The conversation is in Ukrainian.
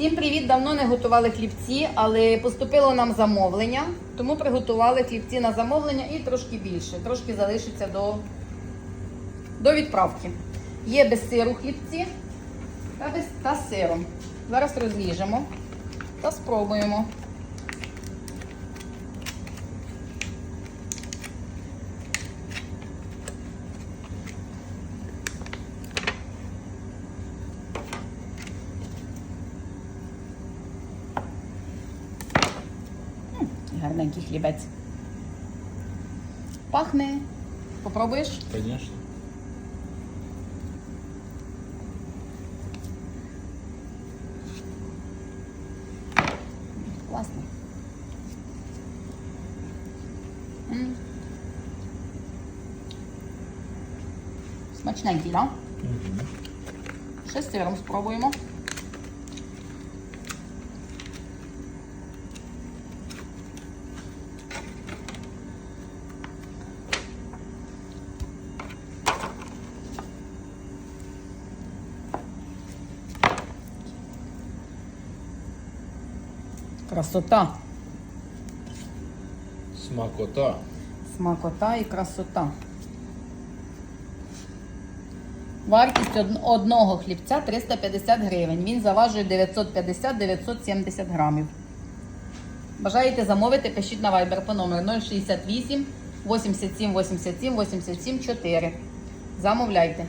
Всім привіт! Давно не готували хлібці, але поступило нам замовлення, тому приготували хлібці на замовлення і трошки більше. Трошки залишиться до, до відправки. Є без сиру хлібці та, без, та сиром. Зараз розріжемо та спробуємо. Гарненький хлібець. Пахне. Попробуєш? Конечно. Класно. М. Смачненький, так? Да? Ще з сиром спробуємо. Красота. Смакота. Смакота і красота. Вартість одного хлібця 350 гривень. Він заважує 950-970 грамів. Бажаєте замовити, пишіть на Viber по номеру 068 87 87 87 4. Замовляйте.